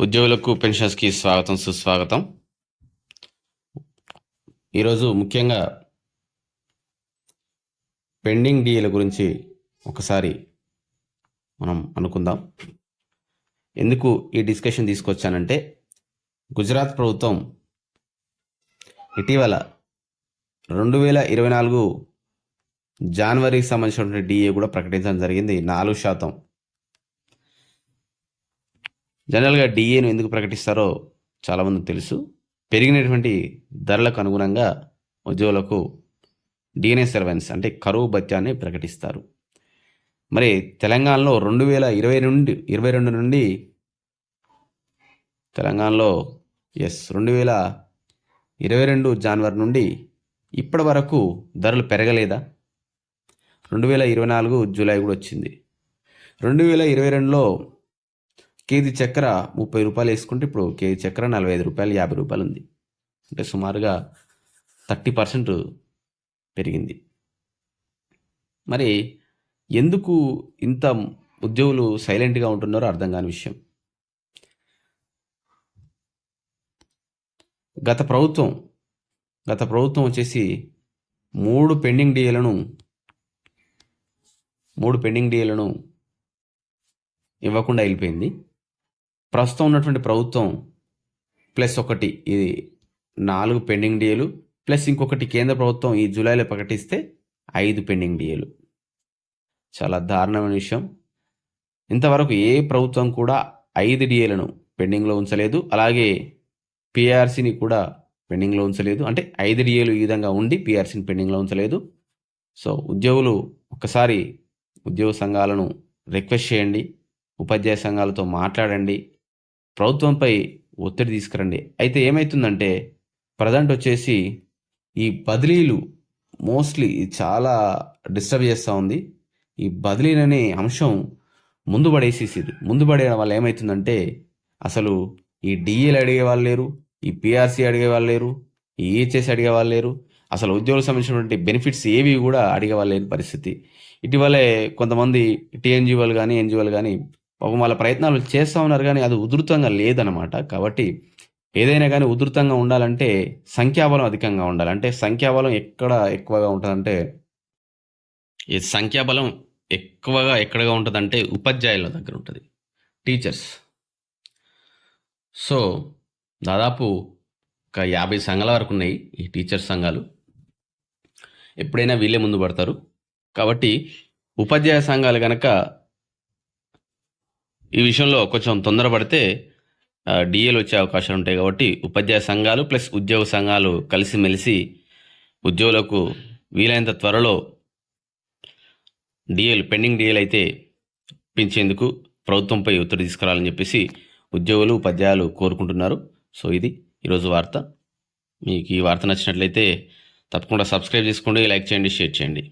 ఉద్యోగులకు పెన్షన్స్కి స్వాగతం సుస్వాగతం. ఈరోజు ముఖ్యంగా పెండింగ్ డిఏల గురించి ఒకసారి మనం అనుకుందాం. ఎందుకు ఈ డిస్కషన్ తీసుకొచ్చానంటే గుజరాత్ ప్రభుత్వం ఇటీవల రెండు వేల ఇరవై నాలుగు జనవరికి సంబంధించినటువంటి డిఏ కూడా ప్రకటించడం జరిగింది. నాలుగు శాతం జనరల్గా డిఏను ఎందుకు ప్రకటిస్తారో చాలామంది తెలుసు. పెరిగినటువంటి ధరలకు అనుగుణంగా ఉద్యోగులకు డిఎన్ఏ సర్వెన్స్ అంటే కరువు భత్యాన్ని ప్రకటిస్తారు. మరి తెలంగాణలో రెండు వేల ఇరవై నుండి ఇరవై రెండు నుండి తెలంగాణలో ఎస్ రెండు వేల ఇరవై రెండు జనవరి నుండి ఇప్పటి వరకు ధరలు పెరగలేదా? రెండు వేల ఇరవై నాలుగు జూలై కూడా వచ్చింది. రెండు వేల ఇరవై రెండులో కేజీ చక్కెర ముప్పై రూపాయలు వేసుకుంటే ఇప్పుడు కేజీ చక్కెర నలభై ఐదు రూపాయలు యాభై రూపాయలు ఉంది. అంటే సుమారుగా థర్టీ పర్సెంట్ పెరిగింది. మరి ఎందుకు ఇంత ఉద్యోగులు సైలెంట్గా ఉంటున్నారో అర్థం కాని విషయం. గత ప్రభుత్వం గత ప్రభుత్వం వచ్చేసి మూడు పెండింగ్ డిఏలను మూడు పెండింగ్ డిఏలను ఇవ్వకుండా వెళ్ళిపోయింది. ప్రస్తుతం ఉన్నటువంటి ప్రభుత్వం ప్లస్ ఒకటి ఇది నాలుగు పెండింగ్ డిఏలు ప్లస్ ఇంకొకటి కేంద్ర ప్రభుత్వం ఈ జూలైలో ప్రకటిస్తే ఐదు పెండింగ్ డిఏలు. చాలా దారుణమైన విషయం. ఇంతవరకు ఏ ప్రభుత్వం కూడా ఐదు డిఏలను పెండింగ్లో ఉంచలేదు. అలాగే పిఆర్సీని కూడా పెండింగ్లో ఉంచలేదు. అంటే ఐదు డిఏలు ఈ విధంగా ఉండి పిఆర్సీని పెండింగ్లో ఉంచలేదు. సో ఉద్యోగులు ఒక్కసారి ఉద్యోగ సంఘాలను రిక్వెస్ట్ చేయండి. ఉపాధ్యాయ సంఘాలతో మాట్లాడండి. ప్రభుత్వంపై ఒత్తిడి తీసుకురండి. అయితే ఏమవుతుందంటే ప్రజెంట్ వచ్చేసి ఈ బదిలీలు మోస్ట్లీ చాలా డిస్టర్బ్ చేస్తూ ఉంది. ఈ బదిలీలు అనే అంశం ముందు పడేసేసింది. ముందు పడేయడం వల్ల ఏమవుతుందంటే అసలు ఈ డిఏలు అడిగే వాళ్ళు లేరు ఈ పిఆర్సీ అడిగే వాళ్ళు లేరు ఈ ఈహెచ్ఎస్ అడిగే వాళ్ళు లేరు అసలు ఉద్యోగులకు సంబంధించినటువంటి బెనిఫిట్స్ ఏవి కూడా అడిగే వాళ్ళు లేని పరిస్థితి. ఇటీవలే కొంతమంది టీఎన్జిఓలు కానీ ఎన్జిఓలు కానీ పాపం వాళ్ళ ప్రయత్నాలు చేస్తూ ఉన్నారు కానీ అది ఉధృతంగా లేదనమాట కాబట్టి ఏదైనా కానీ ఉధృతంగా ఉండాలంటే సంఖ్యాబలం అధికంగా ఉండాలి. అంటే సంఖ్యాబలం ఎక్కడ ఎక్కువగా ఉంటుందంటే ఈ సంఖ్యాబలం ఎక్కువగా ఎక్కడగా ఉంటుందంటే ఉపాధ్యాయుల దగ్గర ఉంటుంది. టీచర్స్. సో దాదాపు ఒక యాభై సంఘాల వరకు ఉన్నాయి ఈ టీచర్స్ సంఘాలు. ఎప్పుడైనా వీళ్ళే ముందు పడతారు. కాబట్టి ఉపాధ్యాయ సంఘాలు కనుక ఈ విషయంలో కొంచెం తొందరపడితే డిఏలు వచ్చే అవకాశాలు ఉంటాయి కాబట్టి ఉపాధ్యాయ సంఘాలు ప్లస్ ఉద్యోగ సంఘాలు కలిసిమెలిసి ఉద్యోగులకు వీలైనంత త్వరలో డిఏలు పెండింగ్ డిఏలు అయితే పెంచేందుకు ప్రభుత్వంపై ఒత్తిడి తీసుకురావాలని చెప్పేసి ఉద్యోగులు ఉపాధ్యాయులు కోరుకుంటున్నారు. సో ఇది ఈరోజు వార్త. మీకు ఈ వార్త నచ్చినట్లయితే తప్పకుండా సబ్స్క్రైబ్ చేసుకోండి లైక్ చేయండి షేర్ చేయండి.